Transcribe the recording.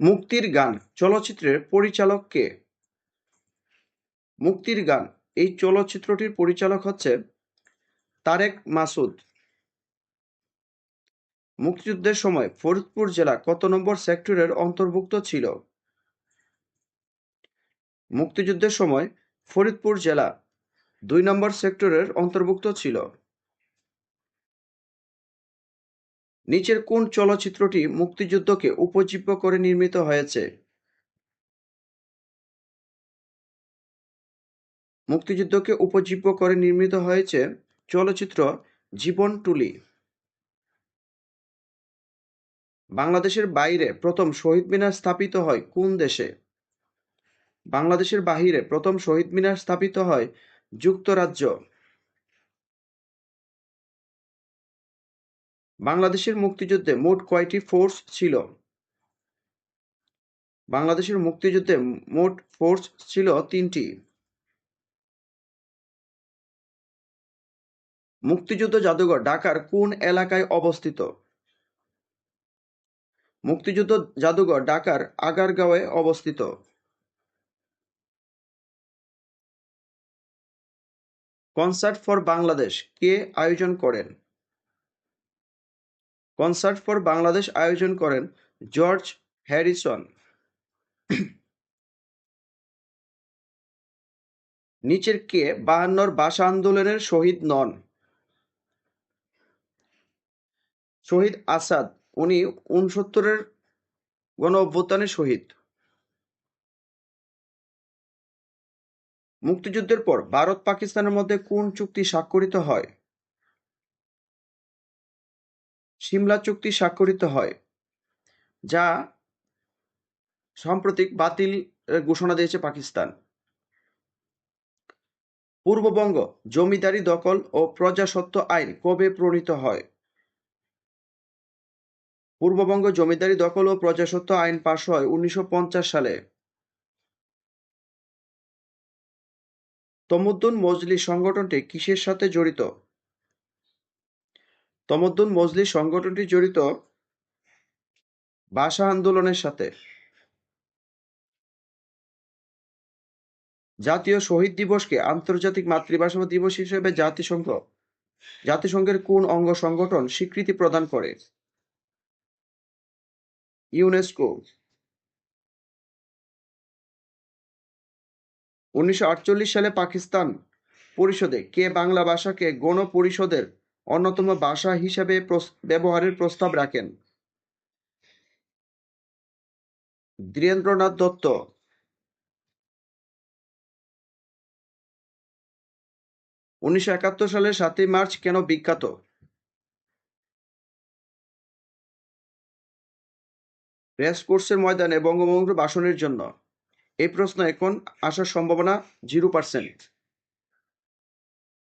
মুক্তির গান, চলচ্চিত্রের পরিচালক কে? মুক্তির গান, এই চলচ্চিত্রটির পরিচালক হচ্ছে তারেক মাসুদ। মুক্তিযুদ্ধের সময় ফরিদপুর জেলা কত নম্বর সেক্টরের অন্তর্ভুক্ত ছিল? মুক্তিযুদ্ধের সময় ফরিদপুর জেলা দুই নম্বর সেক্টরের অন্তর্ভুক্ত ছিল। নিচের কোন চলচ্চিত্রটি মুক্তিযুদ্ধকে উপজীব্য করে নির্মিত হয়েছে? মুক্তিযুদ্ধকে উপজীব্য করে নির্মিত হয়েছে চলচ্চিত্র জীবন টুলি। বাংলাদেশের বাইরে প্রথম শহীদ মিনার স্থাপিত হয় কোন দেশে? বাংলাদেশের বাহিরে প্রথম শহীদ মিনার স্থাপিত হয় যুক্তরাজ্য। বাংলাদেশের মুক্তিযুদ্ধে মোট কয়টি ফোর্স ছিল? বাংলাদেশের মুক্তিযুদ্ধে মোট ফোর্স ছিল তিনটি। মুক্তিযুদ্ধ জাদুঘর ঢাকার কোন এলাকায় অবস্থিত? মুক্তিযুদ্ধ জাদুঘর ঢাকার আগারগাঁওয়ে অবস্থিত। কনসার্ট ফর বাংলাদেশ কে আয়োজন করেন? কনসার্ট ফর বাংলাদেশ আয়োজন করেন জর্জ হ্যারিসন। নিচের কে বাহান্নর ভাষা আন্দোলনের শহীদ নন। শহীদ আসাদ, উনি উনসত্তরের গণ অভ্যুত্থানের শহীদ। মুক্তিযুদ্ধের পর ভারত পাকিস্তানের মধ্যে কোন চুক্তি স্বাক্ষরিত হয়? সিমলা চুক্তি স্বাক্ষরিত হয়, যা সাম্প্রতিক বাতিল ঘোষণা দিয়েছে পাকিস্তান। পূর্ববঙ্গ, জমিদারি দখল ও প্রজাস্বত্ব আইন কবে প্রণীত হয়? পূর্ববঙ্গ, জমিদারি দখল ও প্রজাস্বত্ব আইন পাশ হয় উনিশশো পঞ্চাশ সালে। তমুদ্দুন মজলি সংগঠনটি কিসের সাথে জড়িত? তমদ্দুন মজলিস সংগঠনটি জড়িত ভাষা আন্দোলনের সাথে। জাতীয় শহীদ দিবসকে আন্তর্জাতিক মাতৃভাষা দিবস হিসেবে জাতিসংঘ, জাতিসংঘের কোন অঙ্গ সংগঠন স্বীকৃতি প্রদান করে? ইউনেস্কো। উনিশশো আটচল্লিশ সালে পাকিস্তান পরিষদে কে বাংলা ভাষাকে গণ পরিষদের অন্যতম ভাষা হিসাবে ব্যবহারের প্রস্তাব রাখেন। ধীরেন্দ্রনাথ দত্ত। উনিশশো একাত্তর সালের সাতই মার্চ কেন বিখ্যাত? রেসকোর্সের ময়দানে বঙ্গবন্ধুর ভাষণের জন্য। এই প্রশ্ন এখন আসার সম্ভাবনা জিরো পার্সেন্ট।